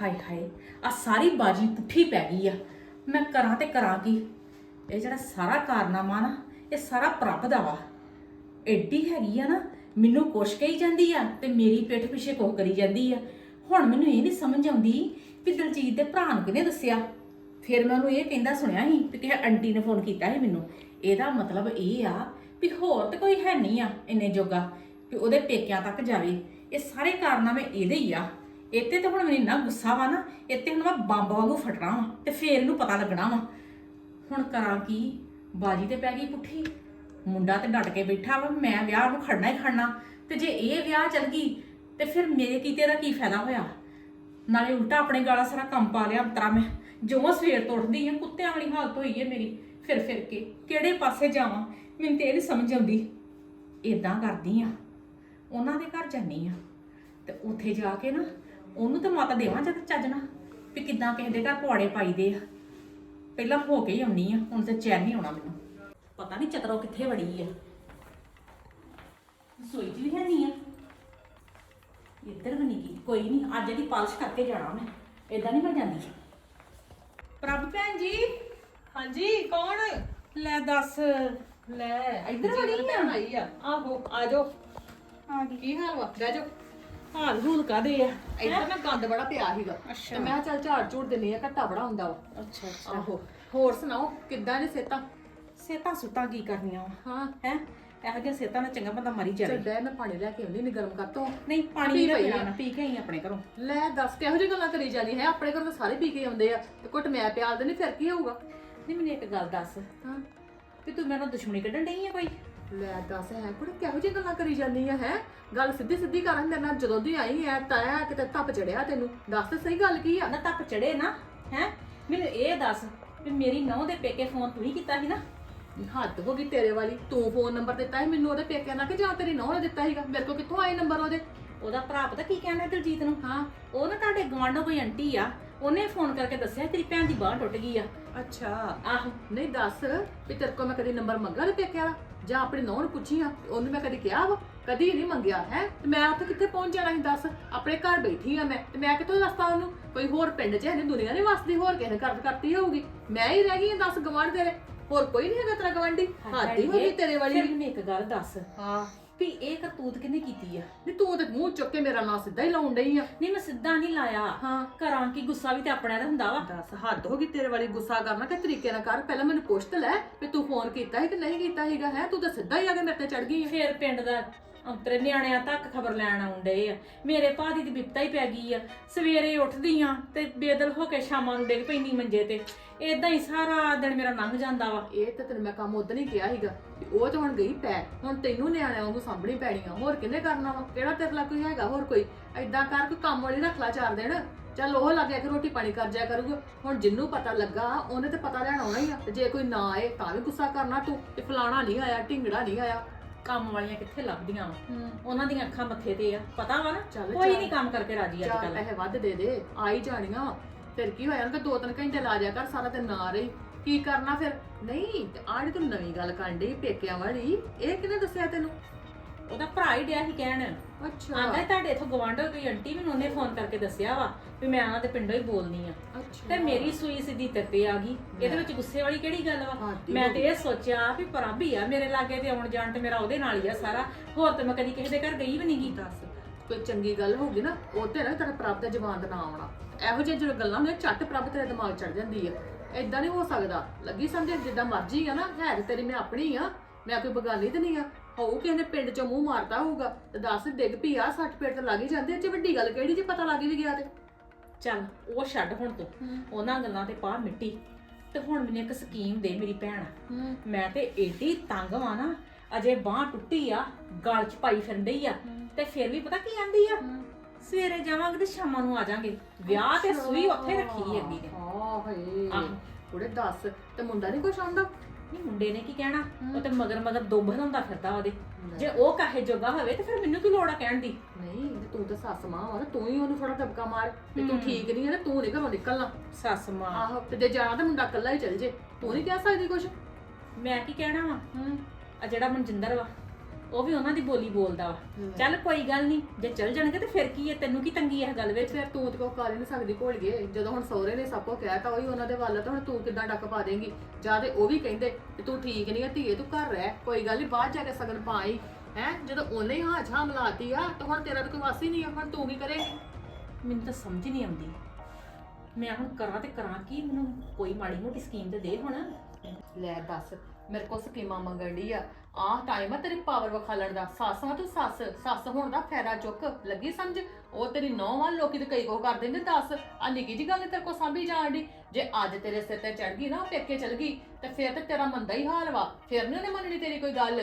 ਹਾਏ ਹਾਏ ਆ ਸਾਰੀ ਬਾਜੀ ਪੁੱਠੀ ਪੈ ਗਈ ਆ। ਮੈਂ ਕਰਾਂ ਤੇ ਕਰਾਂ ਕੀ? ਇਹ ਜਿਹੜਾ ਸਾਰਾ ਕਾਰਨਾਮਾ ਨਾ, ਇਹ ਸਾਰਾ ਪ੍ਰਭ ਦਾ ਵਾ। ਐਡੀ ਹੈਗੀ ਆ ਨਾ, ਮੈਨੂੰ ਕੁਛ ਕਹੀ ਜਾਂਦੀ ਆ ਤੇ ਮੇਰੀ ਪਿੱਠ ਪਿੱਛੇ ਕੁਛ ਕਰੀ ਜਾਂਦੀ ਆ। ਹੁਣ ਮੈਨੂੰ ਇਹ ਨਹੀਂ ਸਮਝ ਆਉਂਦੀ ਵੀ ਦਲਜੀਤ ਦੇ ਭਰਾ ਨੂੰ ਕਿਹਨੇ ਦੱਸਿਆ? ਫਿਰ ਮੈਂ ਉਹਨੂੰ ਇਹ ਕਹਿੰਦਾ ਸੁਣਿਆ ਸੀ ਕਿ ਕਿਸੇ ਆਂਟੀ ਨੇ ਫੋਨ ਕੀਤਾ ਸੀ ਮੈਨੂੰ। ਇਹਦਾ ਮਤਲਬ ਇਹ ਆ ਵੀ ਹੋਰ ਤੇ ਕੋਈ ਹੈ ਨਹੀਂ ਆ ਇੰਨੇ ਜੋਗਾ ਕਿ ਉਹਦੇ ਪੇਕਿਆਂ ਤੱਕ ਜਾਵੇ। ਇਹ ਸਾਰੇ ਕਾਰਨਾਮੇ ਇਹਦੇ ਹੀ ਆ। ਇੱਥੇ ਤਾਂ ਹੁਣ ਮੈਨੂੰ ਇੰਨਾ ਗੁੱਸਾ ਵਾ ਨਾ, ਇੱਥੇ ਹੁਣ ਮੈਂ ਬੰਬ ਵਾਂਗੂ ਫਟਣਾ ਵਾ ਤੇ ਫੇਰ ਇਹਨੂੰ ਪਤਾ ਲੱਗਣਾ ਵਾ। ਹੁਣ ਕਰਾਂ ਕੀ? ਬਾਜੀ ਤੇ ਪੈ ਗਈ ਪੁੱਠੀ। ਮੁੰਡਾ ਤੇ ਡਟ ਕੇ ਬੈਠਾ ਵਾ, ਮੈਂ ਵਿਆਹ ਨੂੰ ਖੜਨਾ ਹੀ ਖੜਨਾ। ਤੇ ਜੇ ਇਹ ਵਿਆਹ ਚੱਲ ਗਈ, ਤੇ ਫਿਰ ਮੇਰੇ ਕੀਤੇ ਦਾ ਕੀ ਫਾਇਦਾ ਹੋਇਆ? ਨਾਲੇ ਉਲਟਾ ਆਪਣੇ ਗਾਲਾ ਸਾਰਾ ਕੰਮ ਪਾ ਲਿਆ ਅੰਤਰਾ ਮੈਂ। ਜੋ ਸਵੇਰ ਤੋਂ ਉੱਠਦੀ ਆ, ਕੁੱਤਿਆਂ ਵਾਲੀ ਹਾਲਤ ਹੋਈ ਹੈ ਮੇਰੀ। ਫਿਰ ਫਿਰ ਕੇ ਕਿਹੜੇ ਪਾਸੇ ਜਾਵਾਂ? ਮੈਨੂੰ ਤੇ ਇਹ ਨਹੀਂ ਸਮਝ ਆਉਂਦੀ। ਇਦਾਂ ਕਰਦੀ ਆ। ਉਹਨਾਂ ਦੇ ਘਰ ਜਾਨੀ ਆ। ਤੇ ਉੱਥੇ ਜਾ ਕੇ ਨਾ ਉਹਨੂੰ ਤਾਂ ਮਾਤਾ ਦੇਵਾਂ ਜਦ ਚੱਜਣਾ ਵੀ ਕਿੱਦਾਂ ਕਿਸੇ ਦੇ ਘਰ ਪੁਆੜੇ ਪਾਈਦੇ ਆ? ਪਹਿਲਾਂ ਹੋ ਕੇ ਹੀ ਆਉਣੀ ਆ ਹੁਣ ਤੇ ਚੈਨ ਨਹੀਂ ਆਉਣਾ ਮੈਨੂੰ। ਪਤਾ ਨਹੀਂ ਚਤਰੋ ਕਿੱਥੇ ਵੜੀ ਆ। ਸੋਈ ਜੀ ਹੈ ਨਹੀਂ ਆ। ਇੱਧਰ ਵੀ ਨਹੀਂ ਗਈ ਕੋਈ ਨਹੀਂ ਅੱਜ ਇਹਦੀ ਪਾਲਿਸ਼ ਕਰਕੇ ਜਾਣਾ ਮੈਂ ਇਦਾਂ ਨਹੀਂ ਮੈਂ ਜਾਂਦੀ। ਪ੍ਰਭ ਭੈਣ ਜੀ ਹਾਂਜੀ ਕੌਣ? ਲੈ ਦੱਸ ਲੈ ਇੱਧਰ ਵੜੀ ਆ। ਆਈ ਆ। ਆਹੋ ਆ ਜਾਓ। ਕੀ ਹਾਲ ਵਾ? ਬਹਿ ਜਾਓ। ਹਾਲ ਹੂਲ ਕਾਦੇ ਆ? ਇੱਧਰ ਨਾ ਗੰਦ ਬੜਾ ਪਿਆ ਸੀਗਾ। ਅੱਛਾ। ਤੇ ਮੈਂ ਕਿਹਾ ਚੱਲ ਝਾੜ ਝੂੜ ਦਿੰਨੀ ਆ ਘੱਟਾ ਬੜਾ ਹੁੰਦਾ ਵਾ। ਅੱਛਾ ਆਹੋ ਹੋਰ ਸੁਣਾਓ ਕਿੱਦਾਂ ਨੇ ਸੇਤਾ ਸੇਤਾ ਸੁੱਤਾ ਕੀ ਕਰਨੀਆਂ ਵਾ? ਹਾਂ। ਹੈ? ਇਹੋ ਜਿਹਾ ਸੇਤਾ ਨਾਲ ਚੰਗਾ ਬੰਦਾ ਮਰੀ ਜਾਵੇ। ਚੱਲ ਮੈਂ ਪਾਣੀ ਲੈ ਕੇ ਆਉਂਦੀ ਨਹੀਂ ਗਰਮ ਕਰ ਤੋਂ ਨਹੀਂ ਪਾਣੀ ਪੀ ਪਈ ਪੀਣਾ। ਮੈਂ ਪੀ ਕੇ ਆਈ ਆਪਣੇ ਘਰੋਂ। ਲੈ ਦੱਸ ਕਿਹੋ ਜਿਹੀ ਗੱਲਾਂ ਕਰੀ ਜਾਂਦੀ ਹੈ? ਆਪਣੇ ਘਰ ਤਾਂ ਸਾਰੇ ਪੀ ਕੇ ਆਉਂਦੇ ਆ। ਤੇ ਘੁੱਟ ਮੈਂ ਪਿਆਲ ਦੇਣੀ ਫਿਰ ਕੀ ਹੋਊਗਾ? ਨਹੀਂ ਮੈਨੂੰ ਇੱਕ ਗੱਲ ਦੱਸ। ਹਾਂ। ਵੀ ਤੂੰ ਮੇਰੇ ਨਾਲ ਦੁਸ਼ਮਣੀ ਕੱਢਣ ਡਈ ਆ ਕੋਈ? ਲੈ ਦੱਸ ਹੈ? ਕੁੜੇ ਕਿਹੋ ਜਿਹੀ ਗੱਲਾਂ ਕਰੀ ਜਾਂਦੀ ਆ ਹੈ? ਗੱਲ ਸਿੱਧੀ ਸਿੱਧੀ ਕਰਨ ਮੇਰੇ ਨਾਲ ਜਦੋਂ ਦੀ ਆਈ ਐ ਤਾਇਆ ਕਿਤੇ ਧੱਪ ਚੜਿਆ ਤੈਨੂੰ? ਦੱਸ ਤੇ ਸਹੀ ਗੱਲ ਕੀ ਆ? ਨਾ ਤੱਕ ਚੜੇ ਨਾ ਹੈ? ਮੈਨੂੰ ਇਹ ਦੱਸ ਵੀ ਮੇਰੀ ਨੌਂ ਦੇ ਪੇਕੇ ਫੋਨ ਤੂੰ ਹੀ ਕੀਤਾ ਸੀ ਨਾ? ਹੱਦ ਹੋ ਗਈ ਤੇਰੇ ਵਾਲੀ। ਤੂੰ ਫੋਨ ਨੰਬਰ ਦਿੱਤਾ ਸੀ ਮੈਨੂੰ ਉਹਦੇ ਪੇਕਿਆਂ ਨਾਲ ਕਿ ਜਾਂ ਤੇਰੀ ਨੌਂ ਨੇ ਦਿੱਤਾ ਸੀਗਾ? ਮੇਰੇ ਕੋਲ ਕਿੱਥੋਂ ਆਏ ਨੰਬਰ ਉਹਦੇ? ਉਹਦਾ ਭਰਾ ਪਤਾ ਕੀ ਕਹਿੰਦਾ ਦਲਜੀਤ ਨੂੰ? ਹਾਂ। ਉਹ ਨਾ ਤੁਹਾਡੇ ਗਵਾਂਢੋਂ ਕੋਈ ਆਂਟੀ ਆ ਉਹਨੇ ਫੋਨ ਕਰਕੇ ਦੱਸਿਆ ਤੇਰੀ ਭੈਣ ਦੀ ਬਾਂਹ ਟੁੱਟ ਗਈ ਆ। ਅੱਛਾ। ਆਹੋ। ਨਹੀਂ ਦੱਸ ਵੀ ਤੇਰੇ ਕੋਲ ਮੈਂ ਕਦੀ ਨੰਬਰ ਮੰਗਾ ਤੇ ਪੇਕਿਆਂ ਦਾ? ਜਾਂ ਆਪਣੇ ਨੌਂ ਨੂੰ ਪੁੱਛੀ ਆ ਉਹਨੂੰ ਮੈਂ ਕਦੀ ਕਿਹਾ ਵਾ? ਕਦੀ ਨਹੀਂ ਮੰਗਿਆ, ਹੈ? ਤੇ ਮੈਂ ਉੱਥੇ ਕਿੱਥੇ ਪਹੁੰਚ ਜਾਣਾ ਸੀ ਦੱਸ? ਆਪਣੇ ਘਰ ਬੈਠੀ ਆ ਮੈਂ, ਤੇ ਮੈਂ ਕਿਤੋਂ ਦੱਸਦਾ ਉਹਨੂੰ? ਕੋਈ ਹੋਰ ਪਿੰਡ 'ਚ ਹੈ ਨਹੀਂ ਦੁਨੀਆ ਨਹੀਂ ਵਸਦੀ, ਹੋਰ ਕਿਸੇ ਨੇ ਕਰ ਕਰਤੀ ਹੋਊਗੀ। ਮੈਂ ਹੀ ਰਹਿ ਗਈ ਆ ਦੱਸ, ਗਵਾਂਢ ਤੇਰੇ। ਹੋਰ ਕੋਈ ਨਹੀਂ ਹੈਗਾ ਤੇਰਾ ਗਵਾਂਢੀ? ਹੱਦ ਹੀ ਗਈ ਤੇਰੇ ਵਾਲੀ। ਮੈਨੂੰ ਇੱਕ ਗੱਲ ਦੱਸ। ਹਾਂ। ਵੀ ਇਹ ਕਰਤੂਤ ਕਿਹਨੇ ਕੀਤੀ ਆ? ਨਹੀਂ ਤੂੰ ਤੇ ਮੂੰਹ ਚੁੱਕ ਕੇ ਮੇਰਾ ਨਾਂ ਸਿੱਧਾ ਹੀ ਲਾਉਣ ਡਈ ਆ। ਨਹੀਂ ਮੈਂ ਸਿੱਧਾ ਨਹੀਂ ਲਾਇਆ। ਹਾਂ। ਕਰਾਂ ਕੀ ਗੁੱਸਾ ਵੀ ਤੇ ਆਪਣਾ ਦਾ ਹੁੰਦਾ ਵਾ। ਦੱਸ ਹੱਦ ਹੋ ਗਈ ਤੇਰੇ ਵਾਲੀ ਗੁੱਸਾ ਕਰਨਾ ਕਿ ਤਰੀਕੇ ਨਾਲ ਕਰ। ਪਹਿਲਾਂ ਮੈਨੂੰ ਪੁੱਛ ਤੇ ਲੈ ਵੀ ਤੂੰ ਫੋਨ ਕੀਤਾ ਹੈ ਕਿ ਨਹੀਂ ਕੀਤਾ ਹੈਗਾ ਹੈ ਤੂੰ ਤਾਂ ਸਿੱਧਾ ਹੀ ਆ ਕੇ ਮੇਰੇ ਤੇ ਚੜ ਗਈ ਫਿਰ ਪਿੰਡ ਦਾ ਅੰਤਰੇ ਨਿਆਣਿਆਂ ਤੱਕ ਖਬਰ ਲੈਣ ਆਉਣ ਡਏ ਆ। ਮੇਰੇ ਭਾਦੀ ਦੀ ਬਿਪਤਾ ਹੀ ਪੈ ਗਈ ਆ। ਸਵੇਰੇ ਉੱਠਦੀ ਆ ਤੇ ਬੇਦਲ ਹੋ ਕੇ ਸ਼ਾਮਾਂ ਨੂੰ ਡਿੱਗ ਪੈਂਦੀ ਮੰਜੇ ਤੇ। ਇਦਾਂ ਹੀ ਸਾਰਾ ਦਿਨ ਮੇਰਾ ਲੰਘ ਜਾਂਦਾ ਵਾ। ਇਹ ਤਾਂ ਤੈਨੂੰ ਮੈਂ ਕੰਮ ਉਦੋਂ ਹੀ ਕਿਹਾ ਸੀਗਾ ਵੀ ਉਹ ਤਾਂ ਹੁਣ ਗਈ ਪੈ। ਹੁਣ ਤੈਨੂੰ ਨਿਆਣਿਆਂ ਵਾਂਗੂ ਸਾਂਭਣੀ ਪੈਣੀ ਆ। ਹੋਰ ਕਿੰਨੇ ਕਰਨਾ ਵਾ? ਕਿਹੜਾ ਤੇਰੇ ਲੱਗ ਕੋਈ ਹੈਗਾ? ਹੋਰ ਕੋਈ? ਐਦਾਂ ਕਰ, ਕੋਈ ਕੰਮ ਵਾਲੀ ਰੱਖ ਲਾ ਚਾਰ ਦਿਨ। ਚੱਲ ਉਹ ਲੱਗਿਆ ਕਿ ਰੋਟੀ ਪਾਣੀ ਕਰ ਜਾਇਆ ਕਰੂਗਾ। ਹੁਣ ਜਿੰਨੂੰ ਪਤਾ ਲੱਗਾ, ਉਹਨੇ ਤੇ ਪਤਾ ਲੈਣ ਆਉਣਾ ਹੀ ਆ। ਤੇ ਜੇ ਕੋਈ ਨਾ ਆਏ, ਤਾਂ ਵੀ ਗੁੱਸਾ ਕਰਨਾ ਤੂੰ। ਤੇ ਫਲਾਣਾ ਨਹੀਂ ਆਇਆ, ਢਿੰਗੜਾ ਨਹੀਂ ਆਇਆ। ਕੰਮ ਵਾਲੀਆਂ ਕਿੱਥੇ ਲੱਭਦੀਆਂ ਵਾ? ਉਹਨਾਂ ਦੀਆਂ ਅੱਖਾਂ ਮੱਥੇ ਤੇ ਆ। ਪਤਾ ਵਾ ਨਾ? ਚੱਲ ਕੋਈ ਚੱਲ। ਨਹੀਂ ਕੰਮ ਕਰਕੇ ਰਾਜੀ ਅੱਜ ਚਾਰ ਕੱਲ ਪੈਸੇ ਵੱਧ ਦੇ ਦੇ ਆ ਹੀ ਜਾਣੀਆਂ ਵਾਂ। ਫਿਰ ਕੀ ਹੋਇਆ? ਨਾ ਕਿ ਦੋ ਤਿੰਨ ਘੰਟੇ ਲਾ ਜਾ ਕਰ ਸਾਰਾ ਦਿਨ ਨਾ ਰਹੀ। ਕੀ ਕਰਨਾ ਫਿਰ? ਨਹੀਂ ਜਿਹੜੀ ਤੂੰ ਨਵੀਂ ਗੱਲ ਕਰਨ ਡਈ ਪੇਕਿਆਂ ਵਾਲੀ ਇਹ ਕਿਹਨੇ ਦੱਸਿਆ ਤੈਨੂੰ? ਉਹਦਾ ਭਰਾ ਹੀ ਡਿਆ ਸੀ ਕਹਿਣ। ਅੱਛਾ। ਆਂਦਾ ਤੁਹਾਡੇ ਇਥੋਂ ਗਵਾਂਢੋ ਕੋਈ ਆਂਟੀ ਮੈਨੂੰ ਉਹਨੇ ਫੋਨ ਕਰਕੇ ਦੱਸਿਆ ਵਾ ਵੀ ਮੈਂ ਉਹਨਾਂ ਦੇ ਪਿੰਡੋਂ ਹੀ ਬੋਲਨੀ ਆ। ਅੱਛਾ। ਤੇ ਮੇਰੀ ਸੂਈ ਸਿੱਧੀ ਤੱਤੇ ਆ ਗਈ। ਇਹਦੇ ਵਿੱਚ ਗੁੱਸੇ ਵਾਲੀ ਕਿਹੜੀ ਗੱਲ ਵਾ? ਹਾਦੀ ਮੈਂ ਹੋ ਤੇ ਇਹ ਸੋਚਿਆ ਵੀ ਪਰਾਭੀ ਆ ਮੇਰੇ ਲਾਗੇ ਤੇ ਆਉਣ ਜਾਣ ਤੇ ਮੇਰਾ ਉਹਦੇ ਨਾਲ ਹੀ ਆ ਸਾਰਾ। ਹੋਰ ਤੇ ਮੈਂ ਕਦੀ ਕਿਸੇ ਦੇ ਘਰ ਗਈ ਵੀ ਨਹੀਂ ਗਈ ਦੱਸ ਕੋਈ ਚੰਗੀ ਗੱਲ ਹੋਊਗੀ ਨਾ ਉਹ ਤੇ ਨਾ ਤੇਰਾ ਪ੍ਰਭ ਦਾ ਜਵਾਨ ਦਾ ਨਾਂ ਆਉਣਾ। ਇਹੋ ਜਿਹੀਆਂ ਜਦੋਂ ਗੱਲਾਂ ਹੁੰਦੀਆਂ ਝੱਟ ਪ੍ਰਭ ਤੇਰੇ ਦਿਮਾਗ ਚੜ ਜਾਂਦੀ ਆ। ਏਦਾਂ ਨਹੀਂ ਹੋ ਸਕਦਾ। ਲੱਗੀ ਸਮਝੇ ਜਿੱਦਾਂ ਮਰਜ਼ੀ ਆ ਨਾ ਹੈ ਤੇ ਤੇਰੀ ਮੈਂ ਆਪਣੀ ਆ ਮੈਂ ਕੋਈ ਬਗਾਨੀ ਤੇ ਨਹੀਂ ਆ। ਹੋਊ ਕਿਸੇ ਨੇ ਪਿੰਡ ਚੋਂ ਮੂੰਹ ਮਾਰਦਾ ਹੋਊਗਾ ਤੇ ਦੱਸ ਡਿੱਗ ਪਈ ਆ 60 ਪੇਟ ਤੇ ਲੱਗ ਹੀ ਜਾਂਦੇ ਇਹ ਚ ਵੱਡੀ ਗੱਲ ਕਿਹੜੀ ਜੇ ਪਤਾ ਲੱਗ ਵੀ ਗਿਆ ਤੇ। ਚੱਲ ਉਹ ਛੱਡ ਹੁਣ ਤੂੰ। ਉਹਨਾਂ ਗੱਲਾਂ ਤੇ ਪਾ ਮਿੱਟੀ। ਤੇ ਹੁਣ ਮੈਨੂੰ ਇੱਕ ਸਕੀਮ ਦੇ ਮੇਰੀ ਭੈਣ। ਹੂੰ। ਮੈਂ ਤੇ ਏਡੀ ਤੰਗ ਵਾਂ ਨਾ ਅਜੇ ਬਾਹ ਟੁੱਟੀ ਆ ਗਲ ਚ ਪਾਈ ਫਿਰਨ ਡਈ ਆ। ਤੇ ਫਿਰ ਵੀ ਪਤਾ ਕੀ ਆਂਦੀ ਆ? ਸਵੇਰੇ ਜਾਵਾਂਗੇ ਤੇ ਸ਼ਾਮਾਂ ਨੂੰ ਆ ਜਾਾਂਗੇ। ਵਿਆਹ ਤੇ ਸੂਈ ਉੱਥੇ ਰੱਖੀ ਅੱਗੀ ਨੇ। ਹਾਂ ਹਏ। ਕੁੜੇ ਦੱਸ ਤੇ ਮੁੰਡਾ ਨਹੀਂ ਕੁਛ ਆਉਂਦਾ ਨਹੀਂ ਮੁੰਡੇ ਨੇ ਕੀ ਕਹਿਣਾ? ਉਹ ਤੇ ਮਗਰ ਮਗਰ ਦੁੱਬ ਹੁੰਦਾ ਫਿਰਦਾ ਉਹਦੇ। ਜੇ ਉਹ ਕਾਹੇ ਜੋਗਾ ਹੋਵੇ ਤੇ ਫਿਰ ਮੈਨੂੰ ਕੀ ਲੋੜ ਆ ਕਹਿਣ ਦੀ? ਨਹੀਂ ਤੇ ਤੂੰ ਤਾਂ ਸੱਸ ਮਾਂ ਵਾ ਨਾ ਤੂੰ ਹੀ ਉਹਨੂੰ ਥੋੜਾ ਦਬਕਾ ਮਾਰ। ਤੂੰ ਹੂੰ। ਠੀਕ ਨਹੀਂ ਹੈ ਨਾ ਤੂੰ ਨਹੀਂ ਘਰੋਂ ਨਿਕਲਣਾ। ਸੱਸ ਮਾਂ। ਆਹੋ ਤੇ ਜੇ ਜਾਣਾ ਤਾਂ ਮੁੰਡਾ ਇਕੱਲਾ ਹੀ ਚੱਲ ਜੇ ਤੂੰ ਨਹੀਂ ਕਹਿ ਸਕਦੀ ਕੁਛ? ਮੈਂ ਕੀ ਕਹਿਣਾ ਵਾ? ਹੂੰ। ਆ ਜਿਹੜਾ ਮਨਜਿੰਦਰ ਵਾ ਉਹ ਵੀ ਉਹਨਾਂ ਦੀ ਬੋਲੀ ਬੋਲਦਾ ਵਾ। ਹਮ। ਚੱਲ ਕੋਈ ਗੱਲ ਨਹੀਂ ਜੇ ਚੱਲ ਜਾਣਗੇ ਤੇ ਫਿਰ ਕੀ ਹੈ ਤੈਨੂੰ ਕੀ ਤੰਗੀ ਹੈ ਗੱਲ ਵਿੱਚ? ਫਿਰ ਤੂੰ ਤੇ ਕੋ ਕਰ ਹੀ ਨਹੀਂ ਸਕਦੀ ਭੁੱਲ ਗਏ ਜਦੋਂ ਹੁਣ ਸਹੁਰੇ ਨੇ ਸਭ ਕੁਝ ਕਹਿ ਤਾ ਉਹੀ ਉਹਨਾਂ ਦੇ ਵੱਲ ਤਾਂ ਹੁਣ ਤੂੰ ਕਿੱਦਾਂ ਡੱਕ ਪਾ ਦੇਂਗੀ? ਜਾਂ ਤੇ ਉਹ ਵੀ ਕਹਿੰਦੇ ਕਿ ਤੂੰ ਠੀਕ ਨਹੀਂ ਆ ਧੀਏ ਤੂੰ ਘਰ ਰਹਿ ਕੋਈ ਗੱਲ ਨਹੀਂ ਬਾਅਦ ਜਾ ਕੇ ਸਗਨ ਪਾਈ। ਹੈ ਜਦੋਂ ਉਹਨੇ ਹੀ ਹਾਂ ਛਾਂ ਮਲਾਤੀ ਆ ਤਾਂ ਹੁਣ ਤੇਰਾ ਤਾਂ ਕੋਈ ਵਾਸੀ ਨਹੀਂ ਆ ਹੁਣ ਤੂੰ ਕੀ ਕਰੇਂਗੀ? ਮੈਨੂੰ ਤਾਂ ਸਮਝ ਨਹੀਂ ਆਉਂਦੀ। ਮੈਂ ਹੁਣ ਕਰਾਂ ਤੇ ਕਰਾਂ ਕੀ ਮੈਨੂੰ ਕੋਈ ਮਾੜੀ ਮੋਟੀ ਸਕੀਮ ਤੇ ਦੇ ਹੁਣ। ਲੈ ਦੱਸ, ਮੇਰੇ ਕੋਲ ਸਕੀਮਾਂ ਮੰਗਣ ਡਈ ਆ। ਆਹ ਟਾਈਮ ਆ ਤੇਰੇ ਪਾਵਰ ਵਿਖਾਲਣ ਦਾ। ਸੱਸ ਆ ਤੂੰ ਸੱਸ ਸੱਸ ਹੋਣ ਦਾ ਫਾਇਦਾ ਚੁੱਕ। ਲੱਗੀ ਸਮਝ? ਉਹ ਤੇਰੀ ਨੌਂ ਵਾਂ, ਲੋਕੀ ਤੇ ਕਈ ਕੋ ਕਰ ਦਿੰਦੇ ਦੱਸ। ਆ ਨਿੱਕੀ ਜੀ ਗੱਲ ਤੇਰੇ ਕੋ ਸਾਂਭੀ ਜਾਣ ਦੀ ਜੇ ਅੱਜ ਤੇਰੇ ਸਿਰ ਤੇ ਚੜ ਗਈ ਨਾ ਉਹ ਪੇਕੇ ਚਲ ਗਈ, ਤੇ ਫਿਰ ਤੇ ਤੇਰਾ ਮੰਦਾ ਹੀ ਹਾਲ ਵਾ। ਫਿਰ ਨੀ ਉਹਨੇ ਮੰਨਣੀ ਤੇਰੀ ਕੋਈ ਗੱਲ।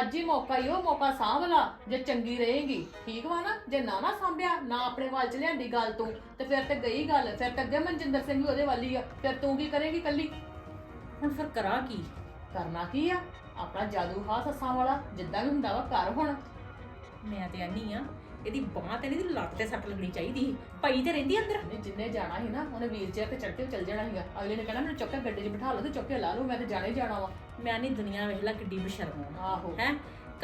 ਅੱਜ ਹੀ ਮੌਕਾ ਹੀ ਉਹ, ਮੌਕਾ ਸਾਂਭ ਲਾ, ਜੇ ਚੰਗੀ ਰਹੇਗੀ। ਠੀਕ ਵਾ ਨਾ? ਜੇ ਨਾ ਨਾ ਸਾਂਭਿਆ, ਨਾ ਆਪਣੇ ਵੱਲ ਚ ਲਿਆਂਦੀ ਗੱਲ ਤੂੰ, ਤੇ ਫਿਰ ਤੇ ਗਈ ਗੱਲ। ਫਿਰ ਤੇ ਅੱਗੇ ਮਨਜਿੰਦਰ ਸਿੰਘ ਵੀ ਉਹਦੇ ਵੱਲ ਹੀ ਆ। ਫਿਰ ਤੂੰ ਕੀ ਕਰੇਗੀ ਕੱਲੀ? ਹੁਣ ਫਿਰ ਕਰਾਂ ਕੀ? ਕਰਨਾ ਕੀ ਆ? ਆਪਣਾ ਜਾਦੂ ਹਾ ਸੱਸਾਂ ਵਾਲਾ ਜਿੱਦਾਂ ਵੀ ਹੁੰਦਾ ਵਾ ਕਰ ਹੁਣ। ਮੈਂ ਤੇ ਆਨੀ ਆ ਇਹਦੀ ਬਾਹ ਤੇ ਨਹੀਂ ਲੱਤ ਤੇ ਸੱਟ ਲੱਗਣੀ ਚਾਹੀਦੀ ਸੀ। ਪਈ ਤੇ ਰਹਿੰਦੀ ਅੰਦਰ? ਨਹੀਂ ਜਿੰਨੇ ਜਾਣਾ ਸੀ ਨਾ ਉਹਨੇ ਵੀਲ ਚੇਅਰ ਤੇ ਚੜ ਕੇ ਚੱਲ ਜਾਣਾ ਸੀਗਾ। ਅਗਲੇ ਨੇ ਕਹਿਣਾ ਮੈਨੂੰ ਚੁੱਕ ਕੇ ਗੱਡੀ 'ਚ ਬਿਠਾ ਲਓ ਤੇ ਚੁੱਕ ਕੇ ਲਾ ਲਓ ਮੈਂ ਤੇ ਜਾਣਾ ਹੀ ਜਾਣਾ ਵਾ। ਮੈਂ ਨਹੀਂ ਦੁਨੀਆ ਵੇਖ ਲਾ ਕਿੱਡੀ ਬਸ਼ਰਮ ਆ। ਆਹੋ। ਹੈ?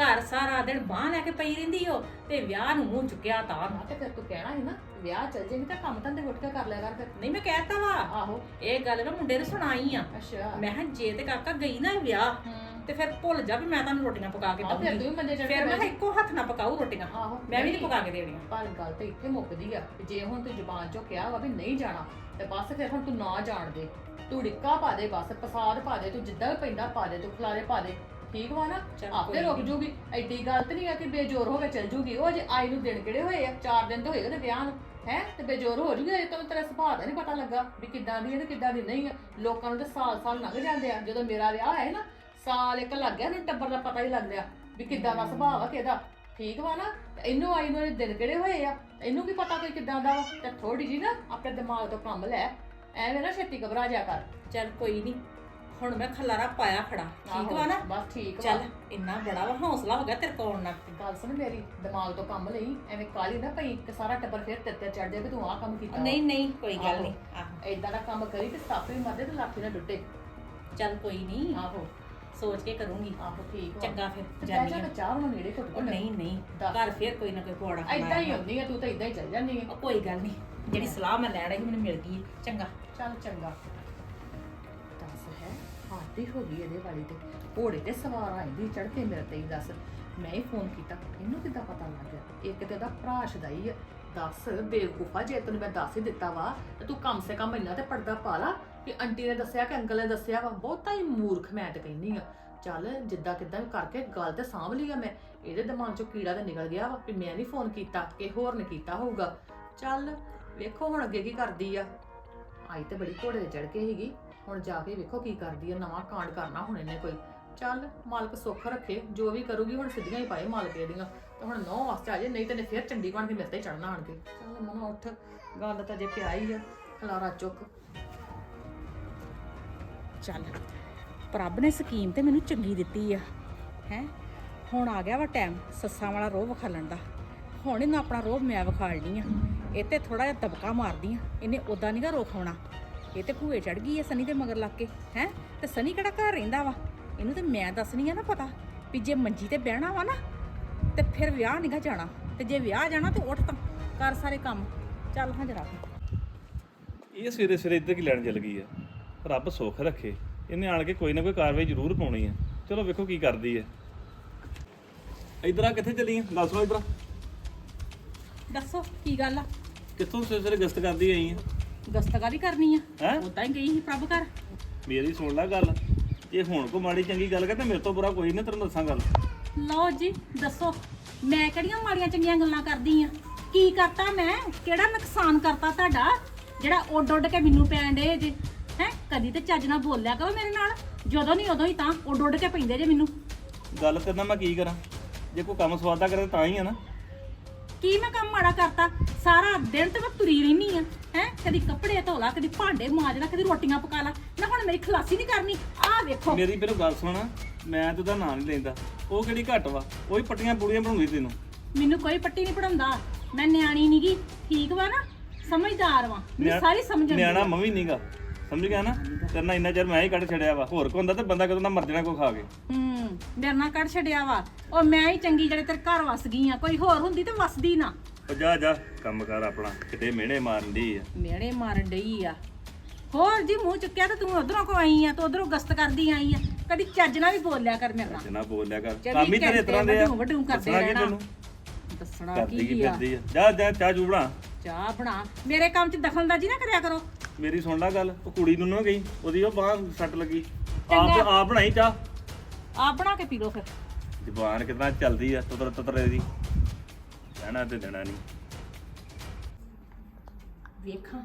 ਘਰ ਸਾਰਾ ਦਿਨ ਬਾਹ ਲੈ ਕੇ ਪਈ ਰਹਿੰਦੀ ਓ ਤੇ ਵਿਆਹ ਨੂੰ ਮੂੰਹ ਚੁੱਕਿਆ ਤਾਂ। ਹਾਂ ਤੇ ਫਿਰ ਤੂੰ ਕਹਿਣਾ ਸੀ ਨਾ ਵਿਆਹ ਚੱਲ ਜਾਏਗੀ ਤਾਂ ਕੰਮ ਧੰਦੇ ਉੱਠ ਕੇ ਕਰ ਲਿਆ ਕਰ ਫਿਰ। ਨਹੀਂ ਮੈਂ ਕਹਿਤਾ ਵਾ। ਆਹੋ। ਇਹ ਗੱਲ ਮੈਂ ਮੁੰਡੇ ਨੂੰ ਸੁਣਾਈ ਆ। ਅੱਛਾ। ਮੈਂ ਕਿਹਾ ਜੇ ਤੇ ਕਾਕਾ ਗਈ ਨਾ ਇਹ ਵਿਆਹ ਹੂੰ। ਤੇ ਫਿਰ ਭੁੱਲ ਜਾ ਵੀ ਮੈਂ ਤੁਹਾਨੂੰ ਰੋਟੀਆਂ ਪਕਾ ਕੇ ਆ ਫਿਰ ਦਊਂਗੀ ਤੂੰ ਵੀ ਮੰਜੇ ਚੜ ਕੇ ਫਿਰ ਮੈਂ ਬਹਿ ਕਿਹਾ ਇੱਕੋ ਹੱਥ ਨਾਲ ਪਕਾਉ ਰੋਟੀਆਂ। ਜਾ। ਆਹੋ। ਮੈਂ ਵੀ ਨਹੀਂ ਪਕਾ ਕੇ ਦੇਣੀਆਂ। ਪਰ ਗੱਲ ਤੇ ਇੱਥੇ ਮੁੱਕਦੀ ਆ ਜੇ ਹੁਣ ਤੂੰ ਜ਼ੁਬਾਨ ਚੋਂ ਕਿਹਾ ਵਾ ਵੀ ਨਹੀਂ ਜਾਣਾ ਤੇ ਬਸ ਫਿਰ ਹੁਣ ਤੂੰ ਨਾ ਜਾਣ ਦੇ। ਤੂੰ ਡਿੱਕਾ ਪਾ ਦੇ ਬਸ ਪ੍ਰਸਾਦ ਪਾ ਦੇ ਤੂੰ ਜਿੱਦਾਂ ਵੀ ਪੈਂਦਾ ਪਾ ਦੇ ਤੂੰ ਖਲਾਰੇ ਪਾ ਦੇ। ਠੀਕ ਵਾ ਨਾ? ਚੱਲ ਆਪੇ ਕੋਈ ਰੁਕ ਨੀ। ਜੂਗੀ। ਐਡੀ ਗੱਲ ਤੇ ਨਹੀਂ ਆ ਕਿ ਬੇਜੋਰ ਹੋ ਕੇ ਚੱਲ ਜੂਗੀ। ਉਹ ਅਜੇ ਆਈ ਨੂੰ ਦਿਨ ਕਿਹੜੇ ਹੋਏ ਆ? 4 ਦਿਨ ਤੇ ਹੋਏ ਉਹਦੇ ਵਿਆਹ ਨੂੰ। ਹੈ? ਤੇ ਬੇਜੋਰ ਹੋ ਜੂਗੀ ਅਜੇ ਤੈਨੂੰ ਤੇਰਾ ਸੁਭਾਅ ਦਾ ਨਹੀਂ ਪਤਾ ਲੱਗਾ ਵੀ ਕਿੱਦਾਂ ਦੀ ਹੈ ਤੇ ਕਿੱਦਾਂ ਦੀ ਨਹੀਂ ਆ। ਲੋਕਾਂ ਨੂੰ ਤੇ ਸਾਲ ਸਾਲ ਲੰਘ ਜਾਂਦੇ ਆ। ਜਦੋਂ ਮੇਰਾ ਵਿਆਹ ਹੋਇਆ ਸੀ ਨਾ ਸਾਲ ਇੱਕ ਲੱਗ ਗਿਆ ਨੂੰ ਟੱਬਰ ਦਾ ਪਤਾ ਹੀ ਲੱਗ ਗਿਆ ਵੀ ਕਿੱਦਾਂ ਦਾ ਸੁਭਾਅ ਆ ਕਿਹਦਾ। ਠੀਕ ਵਾ ਨਾ? ਤੇ ਇਹਨੂੰ ਆਈ ਨੂੰ ਅਜੇ ਦਿਨ ਕਿਹੜੇ ਹੋਏ ਆ? ਇਹਨੂੰ ਕੀ ਪਤਾ ਕੋਈ ਕਿੱਦਾਂ ਦਾ ਵਾ? ਤੇ ਥੋੜੀ ਜੀ ਨਾ ਆਪਣੇ ਦਿਮਾਗ ਤੋਂ ਕੰਮ ਲੈ। ਐਵੇਂ ਨਾ ਛੇਤੀ ਘਬਰਾ ਜਾ ਕਰ। ਚੱਲ ਕੋਈ ਨਹੀਂ ਹੁਣ ਮੈਂ ਖਲਾਰਾ ਪਾਇਆ ਖੜਾ। ਠੀਕ ਵਾ ਨਾ? ਬਸ ਠੀਕ ਵਾ। ਚੱਲ ਇੰਨਾ ਬੜਾ ਵਾ ਹੌਸਲਾ ਹੋ ਗਿਆ ਤੇਰੇ ਕੋਲ ਨਾਲ। ਗੱਲ ਸੁਣ ਮੇਰੀ ਦਿਮਾਗ ਤੋਂ ਕੰਮ ਲਈ। ਐਵੇਂ ਕਾਲੀ ਨਾ ਪਈ ਕਿ ਸਾਰਾ ਟੱਬਰ ਫਿਰ ਤੇਰੇ ਤੇ ਚੜ ਕਿ ਤੂੰ ਆਹ ਕੰਮ ਕੀਤਾ ਨਹੀਂ ਨਹੀਂ ਕੋਈ ਗੱਲ। ਨਹੀਂ ਆਹੋ। ਏਦਾਂ ਦਾ ਕੰਮ ਕਰੀ ਤੇ ਸੱਪ ਵੀ ਮਰਦੇ ਤੇ ਲਾਠੀ ਨਾ ਟੁੱਟੇ ਚੱਲ ਕੋਈ ਨਹੀਂ ਆਹੋ। ਸੋਚ ਕੇ ਕਰੂੰਗੀ। ਆਹੋ ਠੀਕ ਚੰਗਾ ਫਿਰ ਜਾਨੀ ਆ। ਚਾਹ ਬਣਾ ਨੇੜੇ ਘੁੱਟ ਨਹੀਂ ਨਹੀਂ। ਘਰ ਫੇਰ ਕੋਈ ਨਾ ਕੋਈ ਪੌੜਾ ਏਦਾਂ ਹੀ ਹੁੰਦੀ ਆ ਤੂੰ ਤਾਂ ਏਦਾਂ ਹੀ ਚੱਲ ਜਾਂਦੀ ਆ। ਕੋਈ ਗੱਲ ਨਹੀਂ ਜਿਹੜੀ ਸਲਾਹ ਮੈਂ ਲੈਣ ਆਈ ਸੀ ਮੈਨੂੰ ਮਿਲ ਗਈ ਚੰਗਾ। ਚੱਲ ਚੰਗਾ। ਹਾਦੀ ਹੋ ਗਈ ਇਹਦੇ ਵਾਲੀ ਤੇ। ਘੋੜੇ ਤੇ ਸਵਾਰ ਆਈਂਦੀ ਚੜ ਕੇ ਮੇਰੇ ਤੇ ਹੀ ਦੱਸ। ਮੈਂ ਹੀ ਫੋਨ ਕੀਤਾ। ਇਹਨੂੰ ਕਿੱਦਾਂ ਪਤਾ ਲੱਗ ਗਿਆ? ਇੱਕ ਤੇ ਉਹਦਾ ਭਰਾ ਸ਼ਦਾਈ ਆ। ਦੱਸ, ਬੇਵਕੂਫਾ, ਜੇ ਤੈਨੂੰ ਮੈਂ ਦੱਸ ਹੀ ਦਿੱਤਾ ਵਾ, ਤੇ ਤੂੰ ਕਮ ਸੇ ਕਮ ਇੰਨਾ ਤੇ ਪਰਦਾ ਪਾ ਲਾ ਕਿ ਆਂਟੀ ਨੇ ਦੱਸਿਆ ਕਿ ਅੰਕਲ ਨੇ ਦੱਸਿਆ ਵਾ। ਬਹੁਤਾ ਹੀ ਮੂਰਖ ਮੈਂ ਤੇ ਕਹਿੰਦੀ ਆ। ਚੱਲ, ਜਿੱਦਾਂ ਕਿੱਦਾਂ ਕਰਕੇ ਗੱਲ ਤੇ ਸਾਂਭ ਲਈ ਆ ਮੈਂ। ਇਹਦੇ ਦਿਮਾਗ ਚੋਂ ਕੀੜਾ ਤੇ ਨਿਕਲ ਗਿਆ ਵਾ ਵੀ ਮੈਂ ਨਹੀਂ ਫੋਨ ਕੀਤਾ, ਕਿ ਹੋਰ ਨੇ ਕੀਤਾ ਹੋਊਗਾ। ਚੱਲ, ਵੇਖੋ ਹੁਣ ਅੱਗੇ ਕੀ ਕਰਦੀ ਆ। ਆਈ ਤੇ ਬੜੀ ਘੋੜੇ ਤੇ ਚੜ ਕੇ ਸੀਗੀ। ਹੁਣ ਜਾ ਕੇ ਵੇਖੋ ਕੀ ਕਰਦੀ ਆ, ਨਵਾਂ ਕਾਂਡ ਕਰਨਾ ਹੁਣ ਇਹਨੇ ਕੋਈ। ਚੱਲ ਮਾਲਕ ਸੁੱਖ ਰੱਖੇ, ਜੋ ਵੀ ਕਰੂਗੀ ਹੁਣ ਸਿੱਧੀਆਂ ਹੀ ਪਾਏ ਮਾਲਕ ਇਹਦੀਆਂ। ਤੇ ਹੁਣ ਨੌ ਵਾਸਤੇ ਆ ਜੇ, ਨਹੀਂ ਤੇ ਨੇ ਫੇਰ ਚੰਡੀ ਬਣ ਕੇ ਮੇਰੇ ਤੇ ਚੜਨਾ ਆਣ ਕੇ। ਚੱਲ ਮਨ ਉੱਠ, ਗੱਲ ਤਾਂ ਜੇ ਪਿਆ ਹੀ ਆ, ਖਲਾਰਾ ਚੁੱਕ। ਚੱਲ ਪ੍ਰਭ ਨੇ ਸਕੀਮ ਤੇ ਮੈਨੂੰ ਚੰਗੀ ਦਿੱਤੀ ਆ, ਹੈ? ਹੁਣ ਆ ਗਿਆ ਵਾ ਟਾਈਮ ਸੱਸਾਂ ਵਾਲਾ ਰੋਹ ਵਿਖਾਲਣ ਦਾ। ਹੁਣ ਇਹਨਾਂ ਆਪਣਾ ਰੋਹ ਮੈਂ ਵਿਖਾਲਣੀ ਆ। ਇਹ ਤੇ ਥੋੜਾ ਜਿਹਾ ਦਬਕਾ ਮਾਰਦੀ ਆ ਇਹਨੇ ਉਦਾਂ ਨਹੀਂਗਾ ਰੋਕ ਆਉਣਾ। ਇਹ ਤੇ ਭੂਏ ਚੜ ਗਈ ਆ ਸਨੀ ਦੇ ਮਗਰ ਲੱਗ ਕੇ ਹੈ? ਤੇ ਸਨੀ ਕਿਹੜਾ ਘਰ ਰਹਿੰਦਾ ਵਾ? ਇਹਨੂੰ ਤੇ ਮੈਂ ਦੱਸਣੀ ਆ ਨਾ ਪਤਾ ਵੀ ਜੇ ਮੰਜੀ ਤੇ ਬਹਿਣਾ ਵਾ ਨਾ ਤੇ ਫਿਰ ਵਿਆਹ ਨਹੀਂਗਾ ਜਾਣਾ। ਤੇ ਜੇ ਵਿਆਹ ਜਾਣਾ ਤੇ ਉੱਠ ਤਾਂ ਕਰ ਸਾਰੇ ਕੰਮ। ਚੱਲ ਹਾਂ ਜਰਾ। ਇਹ ਸਵੇਰੇ ਸਵੇਰੇ ਇੱਧਰ ਕੀ ਲੈਣ ਚੱਲ ਗਈ ਆ? ਰੱਬ ਸੁੱਖ ਰੱਖੇ। ਇਹਨੇ ਆਣ ਕੇ ਕੋਈ ਨਾ ਕੋਈ ਕਾਰਵਾਈ ਜ਼ਰੂਰ ਪਾਉਣੀ ਆ। ਚਲੋ ਵੇਖੋ ਕੀ ਕਰਦੀ ਆ। ਇੱਧਰ ਆ ਕਿੱਥੇ ਚੱਲੀ ਆ? ਦੱਸ ਇੱਧਰ ਦੱਸੋ ਕੀ ਗੱਲ ਆ? ਕਿੱਥੋਂ ਸਵੇਰੇ ਸਵੇਰੇ ਗਸਤ ਕਰਦੀ ਆਈ ਆ? ਗਸਤਕਾ ਵੀ ਕਰਨੀ ਆ? ਹੈਂ? ਉਦਾਂ ਹੀ ਗਈ ਸੀ ਪ੍ਰਭ ਘਰ। ਮੇਰੀ ਸੁਣ ਲੈ ਗੱਲ। ਜੇ ਹੁਣ ਕੋ ਮਾੜੀ ਚੰਗੀ ਗੱਲ ਕਹਿੰਦਾ ਮੇਰੇ ਤੋਂ ਬੁਰਾ ਕੋਈ ਨਹੀਂ ਤੈਨੂੰ ਦੱਸਾਂ ਗੱਲ। ਲਓ ਜੀ ਦੱਸੋ ਮੈਂ ਕਿਹੜੀਆਂ ਮਾੜੀਆਂ ਚੰਗੀਆਂ ਗੱਲਾਂ ਕਰਦੀ ਆ? ਕੀ ਕਰਤਾ ਮੈਂ? ਕਿਹੜਾ ਨੁਕਸਾਨ ਕਰਤਾ ਤੁਹਾਡਾ? ਜਿਹੜਾ ਉੱਡ ਉੱਡ ਕੇ ਮੈਨੂੰ ਪੈਣ ਡੇ ਜੇ? ਹੈ? ਕਦੀ ਤੇ ਚੱਜ ਨਾਲ ਬੋਲਿਆ ਕਰੋ ਮੇਰੇ ਨਾਲ। ਜਦੋਂ ਨਹੀਂ ਉਦੋਂ ਹੀ ਤਾਂ ਉੱਡ ਉੱਡ ਕੇ ਪੈਂਦੇ ਜੇ ਮੈਨੂੰ। ਗੱਲ ਕਰਨਾ ਮੈਂ ਕੀ ਕਰਾਂ? ਜੇ ਕੋਈ ਕੰਮ ਸਵਾਦਾ ਕਰੇ ਤਾਂ ਹੀ ਆ ਨਾ। ਕੀ ਮੈਂ ਕੰਮ ਮਾੜਾ ਕਰਤਾ? ਸਾਰਾ ਦਿਨ ਤੇ ਮੈਂ ਤੁਰੀ ਰਹਿਨੀ ਆ ਹੈ? ਕਦੀ ਕੱਪੜੇ ਧੋ ਲਾ ਕਦੀ ਭਾਂਡੇ ਮਾਂਜ ਲਾ ਕਦੀ ਰੋਟੀਆਂ ਪਕਾ ਲਾ। ਨਾ ਹੁਣ ਮੇਰੀ ਖਲਾਸੀ ਨਹੀਂ ਕਰਨੀ ਆਹ ਵੇਖੋ। ਮੇਰੀ ਫਿਰ ਗੱਲ ਸੁਣ ਮੈਂ ਤੇ ਉਹਦਾ ਨਾਂ ਨਹੀਂ ਲੈਂਦਾ। ਉਹ ਕਿਹੜੀ ਘੱਟ ਵਾ? ਉਹ ਹੀ ਪੱਟੀਆਂ ਪੂੜੀਆਂ ਬਣਾਉਂਦੀ ਤੈਨੂੰ। ਮੈਨੂੰ ਕੋਈ ਪੱਟੀ ਨਹੀਂ ਪੜਾਉਂਦਾ ਮੈਂ ਨਿਆਣੀ ਨਹੀਂਗੀ ਠੀਕ ਵਾ ਨਾ? ਸਮਝਦਾਰ ਵਾਂ। ਮੈਨੂੰ ਨਿਆ- ਸਾਰੀ ਸਮਝ ਆਉਂਦੀ ਨਿਆਣਾ। ਮੈਂ ਵੀ ਨਹੀਂਗਾ ਸਮਝ ਗਿਆ ਨਾ? ਤੇਰੇ ਇੰਨਾ ਚਿਰ ਮੈਂ ਹੀ ਕੱਢ ਛੜਿਆ ਵਾ। ਹੋਰ ਕੋ ਹੁੰਦਾ? ਤੇ ਬੰਦਾ ਕਦੋਂ ਦਾ ਮਰ ਜਾਣਾ ਕੋ ਖਾ ਕੇ। ਹੂੰ ਮੇਰੇ ਨਾਲ ਕੱਢ ਛੱਡਿਆ ਵਾ। ਉਹ ਮੈਂ ਹੀ ਚੰਗੀ ਜਿਹੜੇ ਤੇਰੇ ਘਰ ਵਸ ਗਈ ਆ। ਕੋਈ ਹੋਰ ਹੁੰਦੀ ਤੇ ਵਸਦੀ ਨਾ। ਉਹ ਜਾ ਜਾ ਕੰਮ ਕਰ ਆਪਣਾ। ਕਿਤੇ ਮਿਹਣੇ ਮਾਰਨ ਦੀ ਆ। ਮੇੜੇ ਮਾਰਨ ਡਈ ਆ। ਹੋਰ ਜੀ ਮੂੰਹ ਚੁੱਕਿਆ ਤੇ ਤੂੰ ਉਧਰੋਂ ਕੋ ਆਈ ਆ ਤੂੰ ਉਧਰੋਂ ਗਸਤ ਕਰਦੀ ਆਈ ਆ। ਕਦੀ ਚੱਜ ਨਾਲ ਵੀ ਬੋਲਿਆ ਕਰ ਮੇਰੇ ਨਾਲ। ਜਿੰਨਾ ਬੋਲਿਆ ਕਰ। ਚੌਵੀ ਕੰਮ ਹੀ ਤੇਰੇ ਘੰਟੇ ਤਰ੍ਹਾਂ ਦੇ ਆ। ਵੱਢੂ ਕਰਦੇ ਦੱਸਣਾ ਕੀ ਰਹਿਣਾ। ਤੈਨੂੰ? ਦੱਸਣਾ ਕਰਦੀ ਕੀ ਕੀ ਆ? ਫਿਰਦੀ ਆ? ਜਾ ਜਾ ਚਾਹ ਚੂ ਬਣਾ। ਚਾਹ ਬਣਾ। ਮੇਰੇ ਕੰਮ 'ਚ ਦਖਲਅੰਦਾਜ਼ੀ ਨਾ ਕਰਿਆ ਕਰੋ। ਮੇਰੀ ਸੁਣ ਲੈ ਗੱਲ ਉਹ ਕੁੜੀ ਨੂੰ ਨਾ ਗਈ ਉਹਦੀ ਉਹ ਬਾਹ ਸੱਟ ਲੱਗੀ। ਆਪ ਚੰਗਾ। ਆਪ ਬਣਾਈ ਚਾਹ? ਆਪ ਬਣਾ ਕੇ ਪੀ ਲਓ ਫਿਰ। ਜ਼ਬਾਨ ਕਿਦਾਂ ਚੱਲਦੀ ਆ ਤਤਰ ਤਤਰੇ ਦੀ। ਕਹਿਣਾ ਤੇ ਦੇਣਾ ਨਹੀਂ। ਵੇਖਾਂ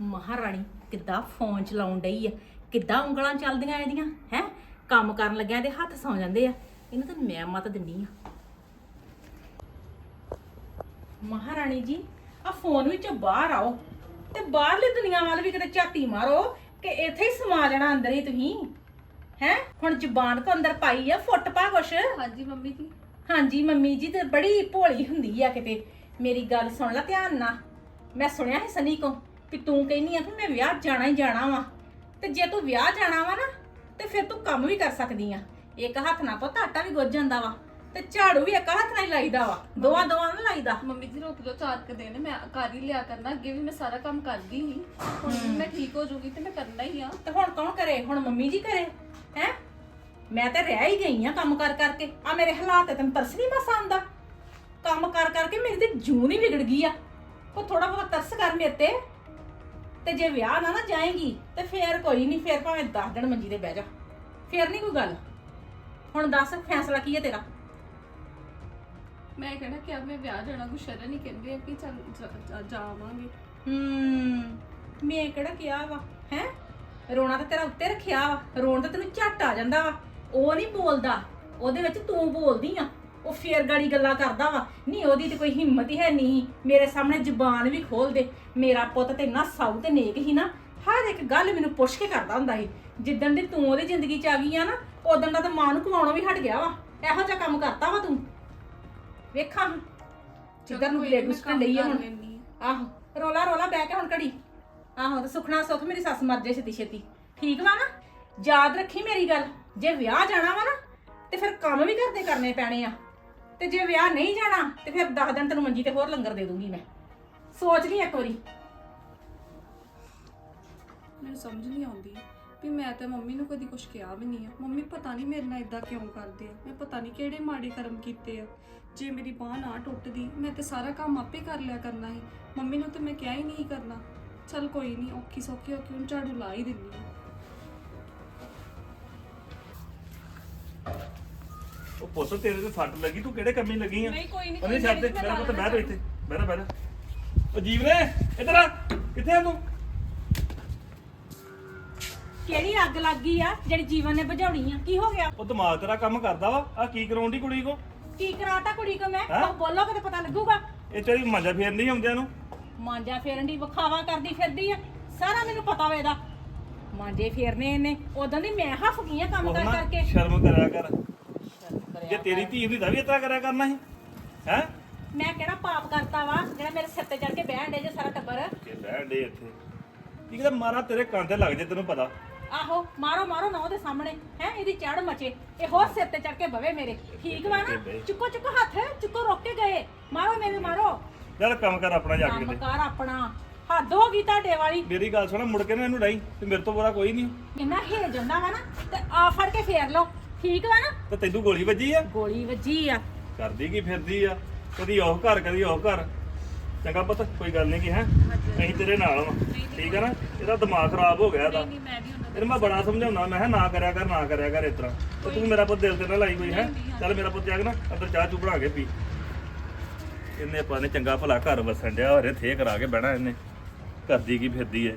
ਮਹਾਰਾਣੀ ਕਿੱਦਾਂ ਫੋਨ ਚਲਾਉਣ ਡਈ ਆ। ਕਿੱਦਾਂ ਉਂਗਲਾਂ ਚੱਲਦੀਆਂ ਇਹਦੀਆਂ ਹੈ? ਕੰਮ ਕਰਨ ਲੱਗਿਆਂ ਦੇ ਹੱਥ ਸੌ ਜਾਂਦੇ ਆ। ਇਹਨੂੰ ਤਾਂ ਮੈਂ ਮਤ ਦਿੰਨੀ ਆ। ਮਹਾਰਾਣੀ ਜੀ ਆ ਫੋਨ ਵਿੱਚੋਂ ਬਾਹਰ ਆਓ ਤੇ ਬਾਹਰਲੀ ਦੁਨੀਆ ਵੱਲ ਵੀ ਕਿਤੇ ਝਾਤੀ ਮਾਰੋ ਕਿ ਇੱਥੇ ਹੀ ਸਮਾ ਜਾਣਾ ਅੰਦਰ ਹੀ ਤੁਸੀਂ। ਹੈ? ਹੁਣ ਜ਼ੁਬਾਨ ਕੋ ਅੰਦਰ ਪਾਈ ਆ ਫੁੱਟ ਪਾ ਕੁਛ। ਹਾਂਜੀ ਮੰਮੀ ਜੀ। ਹਾਂਜੀ ਮੰਮੀ ਜੀ ਤੇ ਬੜੀ ਭੋਲੀ ਹੁੰਦੀ ਆ ਕਿਤੇ। ਮੇਰੀ ਗੱਲ ਸੁਣ ਲੈ ਧਿਆਨ ਨਾਲ। ਮੈਂ ਸੁਣਿਆ ਸੀ ਸਨੀ ਕੋ ਕਿ ਤੂੰ ਕਹਿੰਦੀ ਆ ਕਿ ਮੈਂ ਵਿਆਹ ਜਾਣਾ ਹੀ ਜਾਣਾ ਵਾ। ਤੇ ਜੇ ਤੂੰ ਵਿਆਹ ਜਾਣਾ ਵਾ ਨਾ ਤੇ ਫਿਰ ਤੂੰ ਕੰਮ ਵੀ ਕਰ ਸਕਦੀ ਆ। ਇੱਕ ਹੱਥ ਨਾਲ ਪੁੱਤ ਆਟਾ ਵੀ ਗੁੱਝ ਜਾਂਦਾ ਵਾ। ਤੇ ਝਾੜੂ ਵੀ ਇੱਕ ਹੱਥ ਨਾਲ ਹੀ ਲਾਈਦਾ ਵਾ। ਦੋਵਾਂ ਦੋਵਾਂ ਨਾਲ ਲਾਈਦਾ। ਮੰਮੀ ਜੀ ਰੋਕ ਲੋ ਚਾਰ ਕੁ ਦਿਨ ਮੈਂ ਕਰ ਹੀ ਲਿਆ ਕਰਨਾ ਅੱਗੇ ਵੀ ਮੈਂ ਸਾਰਾ ਕੰਮ ਕਰਦੀ ਸੀ। ਹੁਣ ਮੈਂ ਠੀਕ ਹੋ ਜੂਗੀ ਤੇ ਮੈਂ ਕਰਨਾ ਹੀ ਆ। ਤੇ ਹੁਣ ਕੌਣ ਕਰੇ? ਹੁਣ ਮੰਮੀ ਜੀ ਕਰੇ ਹੈ? ਮੈਂ ਤੇ ਰਹਿ ਹੀ ਗਈ ਆ ਕੰਮ ਕਰ ਕਰਕੇ। ਆ ਮੇਰੇ ਹਾਲਾਤ ਤੇ ਤੈਨੂੰ ਤਰਸ ਨਹੀਂ ਮਸ ਆਉਂਦਾ? ਕੰਮ ਕਰ ਕਰਕੇ ਮੇਰੀ ਤੇ ਜੂਨ ਹੀ ਵਿਗੜ ਗਈ ਆ। ਕੋ ਥੋੜਾ ਬਹੁਤ ਤਰਸ ਕਰ ਮੇਰੇ ਤੇ। ਤੇ ਜੇ ਵਿਆਹ ਨਾ ਨਾ ਜਾਏਗੀ ਤੇ ਫੇਰ ਕੋਈ ਨਹੀਂ ਫੇਰ ਭਾਵੇਂ 10 ਦਿਨ ਮੰਜੀ ਤੇ ਬਹਿ ਜਾ। ਫੇਰ ਨਹੀਂ ਕੋਈ ਗੱਲ। ਹੁਣ ਦੱਸ ਫੈਸਲਾ ਕੀ ਹੈ ਤੇਰਾ? ਮੈਂ ਕਹਿਣਾ ਕਿ ਮੈਂ ਵਿਆਹ ਜਾਣਾ ਕੁਛ ਸ਼ਰਨ ਹੀ ਕਹਿੰਦੇ ਆ ਕਿ ਚੱਲ ਜਾ- ਜਾ- ਜਾਵਾਂਗੇ। ਹੂੰ, ਮੈਂ ਕਿਹੜਾ ਕਿਹਾ ਵਾ, ਹੈ? ਰੋਣਾ ਤਾਂ ਤੇਰਾ ਉੱਤੇ ਰੱਖਿਆ ਵਾ, ਰੋਣ ਤਾਂ ਤੈਨੂੰ ਝੱਟ ਆ ਜਾਂਦਾ ਵਾ, ਉਹ ਨਹੀਂ ਬੋਲਦਾ, ਉਹਦੇ ਵਿੱਚ ਤੂੰ ਬੋਲਦੀ ਆ, ਉਹ ਫੇਰ ਗਾੜੀ ਗੱਲਾਂ ਕਰਦਾ ਵਾ ਨਹੀਂ ਉਹਦੀ ਤੇ ਕੋਈ ਹਿੰਮਤ ਹੀ ਹੈ ਨਹੀਂ ਮੇਰੇ ਸਾਹਮਣੇ ਜ਼ੁਬਾਨ ਵੀ ਖੋਲ ਦੇ, ਮੇਰਾ ਪੁੱਤ ਤੇ ਇੰਨਾ ਸਾਊ ਤੇ ਨੇਕ ਹੀ ਨਾ, ਹਰ ਇੱਕ ਗੱਲ ਮੈਨੂੰ ਪੁੱਛ ਕੇ ਕਰਦਾ ਹੁੰਦਾ ਸੀ, ਜਿੱਦਣ ਦੀ ਤੂੰ ਉਹਦੀ ਜ਼ਿੰਦਗੀ ਚ ਆ ਗਈ ਆ ਨਾ ਉਦੋਂ ਦਾ ਤਾਂ ਮਾਂ ਨੂੰ ਕਮਾਉਣੋਂ ਵੀ ਹਟ ਗਿਆ ਵਾ, ਇਹੋ ਜਿਹਾ ਕੰਮ ਕਰਤਾ ਵਾ ਤੂੰ। ਵੇਖਾਂ ਜਿੱਧਰ ਨੂੰ ਬਲੇਡ ਮੈਂ ਉਸਕਣ ਕੰਮ ਲਈ ਹੁਣ। ਆਹੋ ਰੋਲਾ ਰੋਲਾ ਬਹਿ ਕੇ ਹੁਣ ਘੜੀ। ਆਹੋ ਤੇ ਸੁਖਣਾ ਸੁਖ ਮੇਰੀ ਸੱਸ ਮਰ ਜੇ ਛੇਤੀ ਛੇਤੀ। ਠੀਕ ਵਾ ਨਾ? ਯਾਦ ਰੱਖੀ ਮੇਰੀ ਗੱਲ। ਜੇ ਵਿਆਹ ਜਾਣਾ ਵਾ ਨਾ ਤੇ ਫਿਰ ਕੰਮ ਵੀ ਘਰ ਦੇ ਕਰਨੇ ਪੈਣੇ ਆ। ਤੇ ਜੇ ਵਿਆਹ ਨਹੀਂ ਜਾਣਾ ਤੇ ਫਿਰ 10 ਦਿਨ ਤੈਨੂੰ ਮੰਜੀ ਤੇ ਹੋਰ ਲੰਗਰ ਦੇ ਦੂੰਗੀ ਮੈਂ। ਸੋਚ ਲਈ ਇੱਕ ਵਾਰੀ। ਮੈਨੂੰ ਸਮਝ ਨਹੀਂ ਆਉਂਦੀ ਵੀ ਮੈਂ ਤਾਂ ਮੰਮੀ ਨੂੰ ਕਦੀ ਕੁਝ ਕਿਹਾ ਵੀ ਨਹੀਂ ਆ। ਮੰਮੀ ਪਤਾ ਨਹੀਂ ਮੇਰੇ ਨਾਲ ਇਦਾਂ ਕਿਉਂ ਕਰਦੇ ਆ। ਮੈਂ ਪਤਾ ਨਹੀਂ ਕਿਹੜੇ ਮਾੜੇ ਕਰਮ ਕੀਤੇ ਆ। ਜੇ ਮੇਰੀ ਬਾਹ ਨਾ ਟੁੱਟਦੀ ਮੈਂ ਤੇ ਸਾਰਾ ਕੰਮ ਆਪੇ ਕਰ ਲਿਆ ਕਰਨਾ ਸੀ। ਮੰਮੀ ਨੂੰ ਤੇ ਮੈਂ ਕਿਹਾ ਹੀ ਨਹੀਂ ਕਰਨਾ। ਚਲ ਕੋਈ ਨਹੀਂ ਔਖੀ ਸੌਖੀ ਹੋ ਕੇ ਹੁਣ ਝਾੜੂ ਲਾ ਹੀ ਦਿੰਦੀ ਆ ਉਹ ਪੁੱਤ ਤੇਰੇ ਤੇ ਸੱਟ ਲੱਗੀ ਤੂੰ ਕਿਹੜੇ ਕੰਮੀ ਲੱਗੀ ਆ? ਨਹੀਂ ਕੋਈ ਨਹੀਂ ਉਹਨੇ ਛੱਡ ਦੇ ਮੇਰਾ ਪੁੱਤ ਬਹਿ ਇੱਥੇ। ਬਹਿ ਉਹ ਜੀਵਨੇ ਇੱਧਰ ਆ। ਕਿੱਥੇ ਆ ਤੂੰ? ਕਿਹੜੀ ਅੱਗ ਲੱਗ ਗਈ ਆ ਜਿਹੜੀ ਜੀਵਨ ਨੇ ਬੁਝਾਉਣੀ ਆ? ਕੀ ਹੋ ਗਿਆ? ਉਹ ਦਿਮਾਗ ਤੇਰਾ ਕੰਮ ਕਰਦਾ ਵਾ। ਆ ਕੀ ਕਰਾਉਣ ਦੀ ਕੁੜੀ ਕੋ? ਕੀ ਕਰਾਤਾ ਕੁੜੀ ਕੋ ਮੈਂ? ਹੈਂ? ਉਹ ਬੋਲੋਗੇ ਤੇ ਪਤਾ ਲੱਗੂਗਾ। ਇਹ ਤੇਰੀ ਮਜ਼ਾ ਫੇਰ ਨਹੀਂ ਆਉਂਦਿਆਂ ਨੂੰ? ਮਾਂਜਾ ਫੇਰਨ ਦੀ ਵਿਖਾਵਾ ਕਰਦੀ ਫਿਰਦੀ ਆ। ਸਾਰਾ ਮੈਨੂੰ ਪਤਾ ਵਾ ਇਹਦਾ। ਮਾਂਜੇ ਫੇਰਨੇ ਇਹਨੇ। ਉਦੋਂ ਦੀ ਮੈਂ ਹੱਫ ਗਈ ਆ ਕੰਮ ਉਹ ਕਰ ਨਾ ਕਰਕੇ। ਸ਼ਰਮ ਕਰਿਆ ਕਰ। ਸ਼ਰਮ ਕਰਿਆ ਜੇ ਤੇਰੀ ਧੀ ਹੁੰਦੀ ਤਾਂ ਵੀ ਇਤਰਾ ਕਰਿਆ ਕਰਨਾ ਸੀ। ਹੈ? ਮੈਂ ਕਿਹੜਾ ਪਾਪ ਕਰਤਾ ਵਾ? ਜਿਹੜਾ ਮੇਰੇ ਸਿਰ ਤੇ ਚੜ ਕੇ ਬਹਿਣ ਡੇ ਜੇ ਸਾਰਾ ਟੱਬਰ। ਕਿ ਬਹਿਣ ਦੇ ਇੱਥੇ। ਕੀ ਕਿਤੇ ਮਾਰਾ ਤੇਰੇ ਕੰਨ ਤੇ ਲੱਗ ਜੇ ਤੈਨੂੰ ਪਤਾ। ਆਹੋ ਮਾਰੋ ਮਾਰੋ ਨਾ ਉਹਦੇ ਸਾਹਮਣੇ ਹੈ ਇਹਦੀ ਚੜ ਮਚੇ। ਇਹ ਹੋਰ ਸਿਰ ਤੇ ਚੜ ਕੇ ਬਵੇ ਮੇਰੇ। ਠੀਕ ਵਾ ਨਾ? ਚੁੱਕੋ ਚੁੱਕੋ ਹੱਥ ਚੁੱਕੋ ਰੋਕ ਕੇ ਗਏ। ਮਾਰੋ ਮੇਰੇ ਮਾਰੋ। ਚੱਲ ਕੰਮ ਕਰ ਆਪਣਾ ਜਾ ਕੇ ਕੰਮ ਕਰ ਆਪਣਾ। ਹੱਦ ਹੋ ਗਈ ਤੁਹਾਡੇ ਵਾਲੀ। ਮੇਰੀ ਗੱਲ ਸੁਣ ਮੁੜ ਕੇ ਨਾ ਇਹਨੂੰ ਡਾਈ ਤੇ ਮੇਰੇ ਤੋਂ ਬੁਰਾ ਕੋਈ ਨਹੀਂ। ਇੰਨਾ ਹੇਜ ਹੁੰਦਾ ਵਾ ਨਾ ਤੇ ਆ ਫੜ ਕੇ ਫੇਰ ਲਓ। ਠੀਕ ਵਾ ਨਾ? ਤੇ ਤੈਨੂੰ ਗੋਲੀ ਵੱਜੀ ਆ? ਗੋਲੀ ਵੱਜੀ ਆ। ਕਰਦੀ ਕੀ ਫਿਰਦੀ ਆ? ਕਦੀ ਉਹ ਘਰ ਕਦੀ ਉਹ ਘਰ। ਚੰਗਾ ਪੁੱਤ ਕੋਈ ਗੱਲ ਨਹੀਂ ਕੀ ਹੈ? ਅਸੀਂ ਤੇਰੇ ਨਾਲ ਵਾਂ। ਠੀਕ ਹੈ ਨਾ? ਇਹਦਾ ਦਿਮਾਗ ਖਰਾਬ ਹੋ ਗਿਆ ਇਹਦਾ। ਨਹੀਂ ਮੈਂ ਨਹੀਂ ਉਹਨਾਂ ਇਹਨੂੰ ਮੈਂ ਬੜਾ ਸਮਝਾਉਣਾ, ਮੈਂ ਕਿਹਾ ਨਾ ਕਰਿਆ ਕਰ, ਨਾ ਕਰਿਆ ਕਰ ਇਸ ਤਰ੍ਹਾਂ। ਤੇ ਤੂੰ ਮੇਰਾ ਪੁੱਤ ਦਿਲ ਤੇ ਨਾ ਲਾਈ ਕੋਈ ਹੈ। ਚੱਲ ਮੇਰਾ ਪੁੱਤ ਜਾ ਕੇ ਨਾ ਅੰਦਰ ਚਾਹ ਚੂ ਬਣਾ ਕੇ ਪੀ। ਇਹਨੇ ਆਪਾਂ ਨੇ ਚੰਗਾ ਭਲਾ ਘਰ ਵਸਣ ਡਿਆ, ਹਰੇ ਥੇ ਕਰਾ ਕੇ ਬਹਿਣਾ ਇਹਨੇ। ਕਰਦੀ ਕੀ ਫਿਰਦੀ ਐ